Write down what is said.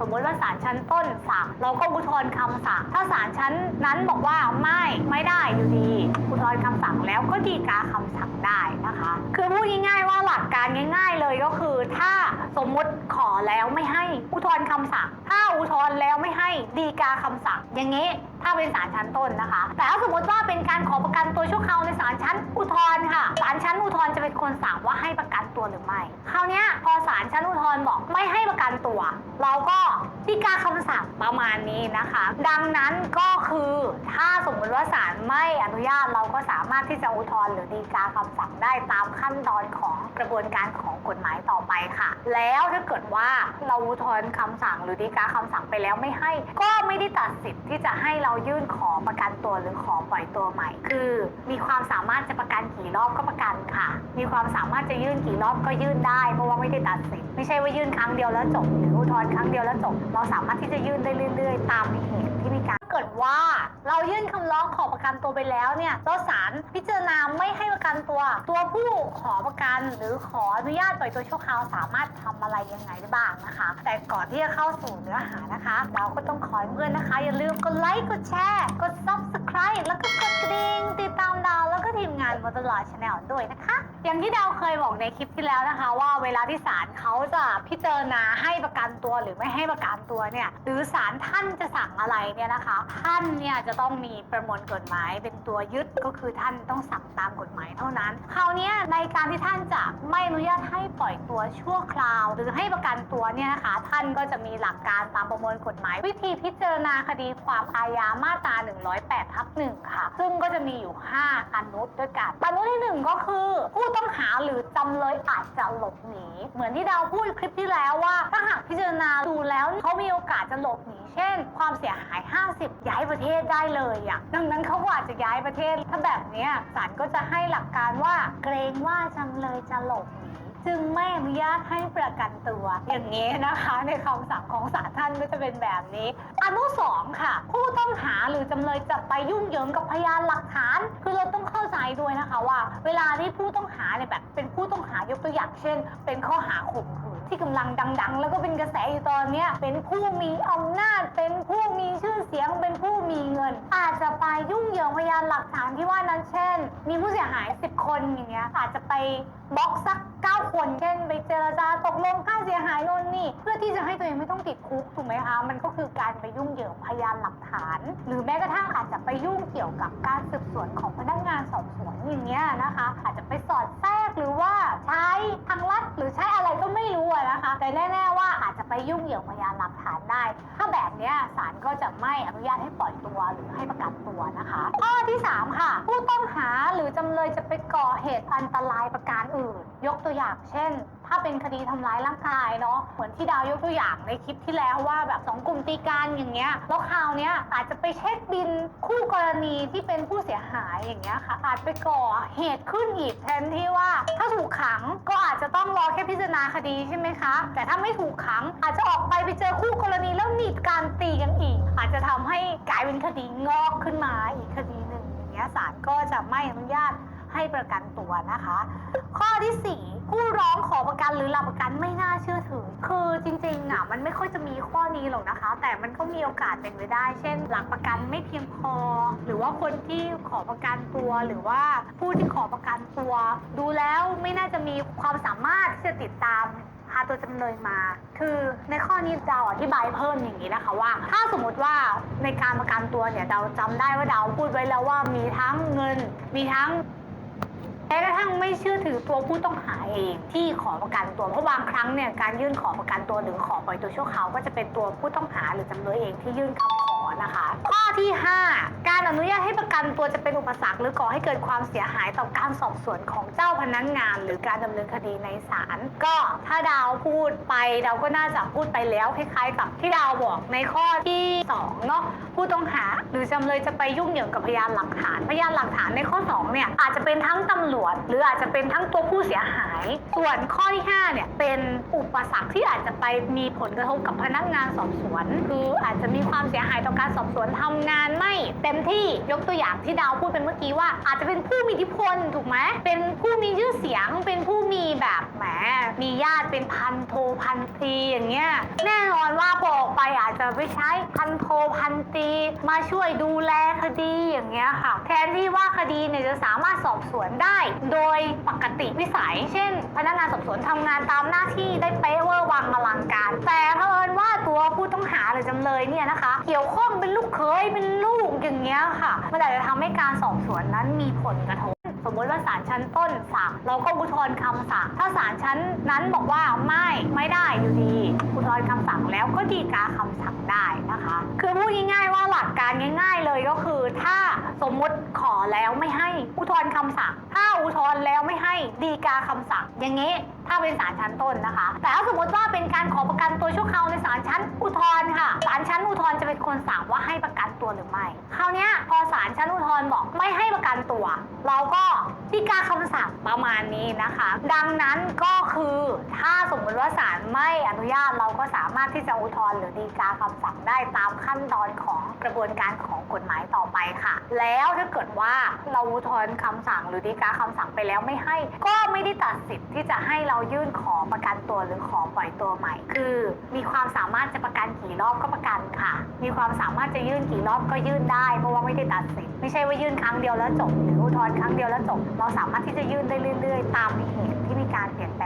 สมมติว่าศาลชั้นต้นสั่งเราก็อุทธรณ์คำสั่ง ถ้าศาลชั้นนั้นบอกว่าไม่ไม่ได้อยู่ดีอุทธรณ์คำสั่งแล้วก็ดีกาคำสั่งได้นะคะ คือพูดง่ายๆว่าหลักการง่าย ๆ เลยก็คือ ถ้าสมมติขอแล้วไม่ให้อุทธรณ์คำสั่ง ถ้าอุทธรณ์แล้วไม่ให้ดีกาคำสั่งอย่างนี้ ถ้าเป็นศาลชั้นต้นนะคะ แต่ถ้าสมมติว่าเป็นการขอประกันตัวชั่วคราวในศาลชั้นอุทธรณ์ค่ะศาลชั้นอุทธรณ์จะเป็นคนสั่งว่าให้ประกันตัวหรือไม่คราวนี้พอศาลชั้นอุทธรณ์บอกไม่ให้ประกันตัว เราก็ฎีกาคำสั่งประมาณนี้นะคะ ดังนั้นก็คือถ้าสมมติว่าศาลไม่อนุญาตเราก็สามารถที่จะอุทธรณ์หรือฎีกาคำสั่งได้ตามขั้นตอนของกระบวนการของกฎหมายต่อไปค่ะ แล้วถ้าเกิดว่าเราอุทธรณ์คำสั่งหรือฎีกาคำสั่งไปแล้วไม่ให้ ก็ไม่ได้ตัดสิทธิ์ที่จะให้เรายื่นขอประกันตัวหรือขอปล่อยตัวใหม่ คือ มีความสามารถจะประกันกี่รอบก็ประกันค่ะ มีความสามารถจะยื่นกี่รอบก็ยื่นได้ เพราะว่าไม่ได้ตัดสินไม่ใช่ว่ายื่นครั้งเดียวแล้วจบ หรืออุทธรณ์ครั้งเดียวแล้วจบ เราสามารถที่จะยื่นได้เรื่อย ๆ ตามเหตุที่มีการ กิดว่า เรายื่นคำร้องขอประกันตัวไปแล้วเนี่ยแล้วศาลพิจารณาไม่ให้ประกันตัว ตัวผู้ขอประกันหรือขออนุญาตปล่อยตัวชั่วคราวสามารถทำอะไรยังไงได้บ้างนะคะ แต่ก่อนที่จะเข้าสู่เนื้อหานะคะ เราก็ต้องขอให้เพื่อนนะคะ อย่าลืมกดไลค์กดแชร์กด subscribe แล้วก็กดกระดิ่งติดตามดาวแล้วก็ทีมงานบนตลอดชาแนลด้วยนะคะ อย่างที่ดาวเคยบอกในคลิปที่แล้วนะคะ ว่าเวลาที่ศาลเขาจะพิจารณาให้ประกันตัวหรือไม่ให้ประกันตัวเนี่ยหรือศาลท่านจะสั่งอะไรเนี่ยนะคะท่านเนี่ยจะต้องมีประมวลกฎหมายเป็นตัวยึดก็คือท่านต้องสั่งตามกฎหมายเท่านั้น คราวนี้ในการที่ท่านจะไม่อนุญาตให้ปล่อยตัวชั่วคราว หรือให้ประกันตัวเนี่ยนะคะท่านก็จะมีหลักการตามประมวลกฎหมาย วิธีพิจารณาคดีความอาญามาตรา 108ทับ1ค่ะ ซึ่งก็จะมีอยู่ 5 อนุด้วยกันอนุที่หนึ่งก็คือ ผู้ต้องหาหรือจำเลยอาจจะหลบหนี เหมือนที่ดาวพูดคลิปที่แล้วว่า ถ้าหากพิจารณาดูแล้วเขามีโอกาสจะหลบหนี เช่น ความเสียหาย 50ย้ายประเทศได้เลยอะดังนั้นเขาก็อาจจะย้ายประเทศ ถ้าแบบเนี้ยศาลก็จะให้หลักการว่าเกรงว่าจำเลยจะหลบหนีจึงไม่อนุญาตให้ประกันตัว อย่างนี้นะคะในคำสั่งของศาลท่านก็จะเป็นแบบนี้ อนุสองค่ะ ผู้ต้องหาหรือจำเลยจะไปยุ่งเหยิงกับพยานหลักฐาน คือเราต้องเข้าใจด้วยนะคะว่า เวลาที่ผู้ต้องหาเนี่ยแบบเป็นผู้ต้องหา ตัวอย่างเช่น เป็นข้อหาข่มขืนที่กำลังดัง ๆ แล้วก็เป็นกระแสอยู่ตอนเนี้ยเป็นผู้มีอำนาจ เป็นผู้มีชื่อเสียง เป็นผู้มีเงิน อาจจะไปยุ่งเหยิงพยานหลักฐานที่ว่านั้นเช่น มีผู้เสียหาย 10 คนอย่างเงี้ยอาจจะไปบล็อกสัก 9 คน เช่น ไปเจรจาตกลงค่าเสียหายโน่นนี่ เพื่อที่จะให้ตัวเองไม่ต้องติดคุกถูกไหมคะ มันก็คือการไปยุ่งเหยิงพยานหลักฐาน หรือแม้กระทั่งอาจจะไปยุ่งเกี่ยวกับการ แต่แน่ๆว่าอาจจะไปยุ่งเหยิงพยานหลักฐานได้ ถ้าแบบนี้ศาลก็จะไม่อนุญาตให้ปล่อยตัวหรือให้ประกันตัวนะคะ ข้อที่ 3 ค่ะ ผู้ต้องหาหรือจำเลยจะไปก่อเหตุอันตรายประการอื่น ยกตัวอย่างเช่น ถ้าเป็นคดีทำร้ายร่างกายเนาะเหมือนที่ดาวยกตัวอย่างในคลิปที่แล้วว่าแบบสองกลุ่มตีกันอย่างเงี้ยแล้วคราวเนี้ยอาจจะไปเช็คบินคู่กรณีที่เป็นผู้เสียหายอย่างเงี้ยค่ะอาจไปก่อเหตุขึ้นอีกแทนที่ว่า ถ้าถูกขังก็อาจจะต้องรอแค่พิจารณาคดีใช่ไหมคะ แต่ถ้าไม่ถูกขังอาจจะออกไปไปเจอคู่กรณีแล้วมีการตีกันอีก อาจจะทำให้กลายเป็นคดีงอกขึ้นมาอีกคดีหนึ่งอย่างเงี้ยศาลก็จะไม่อนุญาต ให้ประกันตัวนะคะ ข้อที่ 4 ผู้ร้องขอประกันหรือหลักประกันไม่น่าเชื่อถือ คือจริงๆอะมันไม่ค่อยจะมีข้อนี้หรอกนะคะ แต่มันก็มีโอกาสเป็นไปได้ เช่น หลักประกันไม่เพียงพอ หรือว่าคนที่ขอประกันตัวหรือว่าผู้ที่ขอประกันตัว ดูแล้วไม่น่าจะมีความสามารถที่จะติดตามพาตัวจำเลยมา คือในข้อนี้ดาวอธิบายเพิ่มอย่างนี้นะคะว่า ถ้าสมมติว่าในการประกันตัวเนี่ยดาวจำได้ว่าดาวพูดไว้แล้วว่ามีทั้งเงิน มีทั้ง แม้กระทั่งไม่เชื่อถือตัวผู้ต้องหาเองที่ขอประกันตัวเพราะบางครั้งเนี่ยการยื่นขอประกันตัวหรือขอปล่อยตัวชั่วคราวก็จะเป็นตัวผู้ต้องหาหรือจำเลยเองที่ยื่นคำขอ นะคะ ข้อที่ 5 การอนุญาตให้ประกันตัวจะเป็นอุปสรรค หรือก่อให้เกิดความเสียหายต่อการสอบสวนของเจ้าพนักงาน หรือการดำเนินคดีในศาลก็ถ้าดาวพูดไปดาวก็น่าจะพูดไปแล้วคล้ายๆกับที่ดาวบอกในข้อที่สองเนาะผู้ต้องหา หรือจำเลยจะไปยุ่งเหยิงกับพยานหลักฐาน พยานหลักฐานในข้อสองเนี่ยอาจจะเป็นทั้งตำรวจ หรืออาจจะเป็นทั้งตัวผู้เสียหาย ส่วนข้อที่5เนี่ยเป็นอุปสรรคที่อาจจะไปมีผลกระทบกับพนักงานสอบสวน คืออาจจะมีความเสียหายต่อการสอบสวนทำงานไม่เต็มที่ยกตัวอย่างที่ดาวพูดเป็นเมื่อกี้ว่า อาจจะเป็นผู้มีอิทธิพลถูกไหมเป็นผู้มีชื่อเสียง เป็นผู้มีแบบแหมมีญาติเป็นพันโทพันตรีอย่างเงี้ยแน่นอนว่าพอออกจจะไปใช้พันโทพันตรีมาช่วยดูแลคดีอย่างเงี้ยค่ะ แทนที่ว่าคดีเนี่ยจะสามารถสอบสวนได้ โดยปกติวิสัย เช่น พนักงานสอบสวนทำงานตามหน้าที่ได้เป๊ะเวอร์วังอลังการ แต่เผอิญว่า ตัวผู้ต้องหาหรือจำเลยเนี่ยนะคะ เกี่ยวข้องเป็นลูกเขยเป็นลูกอย่างเงี้ยค่ะมันอาจจะทำให้การสอบสวนนั้นมีผลกระทบสมมติว่าศาลชั้นต้นสั่งเราก็อุทธรณ์คำสั่ง ถ้าศาลชั้นนั้นบอกว่าไม่ไม่ได้อยู่ดีอุทธรณ์คำสั่งแล้วก็ดีกาคำสั่งได้นะคะ คือพูดง่ายๆว่าหลักการง่าย ๆ เลยก็คือถ้าสมมติขอแล้วไม่ให้อุทธรณ์คำสั่ง ถ้าอุทธรณ์แล้วไม่ให้ดีกาคำสั่งอย่างนี้ ถ้าเป็นศาลชั้นต้นนะคะ แต่ถ้าสมมติว่าเป็นการขอประกันตัวชั่วคราวในศาลชั้นอุทธรณ์ค่ะศาลชั้นอุทธรณ์จะเป็นคนสั่งว่าให้ประกันตัวหรือไม่ คราวเนี้ยพอศาลชั้นอุทธรณ์บอกไม่ให้ประกันตัว เราก็ดีกาคำสั่งประมาณนี้นะคะ ดังนั้นก็คือถ้าสมมติว่าศาลไม่อนุญาตเราก็สามารถที่จะอุทธรณ์หรือดีกาคำสั่งได้ตามขั้นตอนของกระบวนการของกฎหมายต่อไปค่ะ แล้วถ้าเกิดว่าเราอุทธรณ์คำสั่งหรือดีกาคำสั่งไปแล้วไม่ให้ ก็ไม่ได้ตัดสิทธิ์ที่จะให้เราายื่นขอประกันตัวหรือขอปล่อยตัวใหม่ คือ มีความสามารถจะประกันกี่รอบก็ประกันค่ะ มีความสามารถจะยื่นกี่รอบก็ยื่นได้ เพราะว่าไม่ได้ตัดสินไม่ใช่ว่ายื่นครั้งเดียวแล้วจบ หรืออุทธรณ์ครั้งเดียวแล้วจบ เราสามารถที่จะยื่นได้เรื่อย ๆ ตามเหตุที่มีการเปลี่ยนแปลง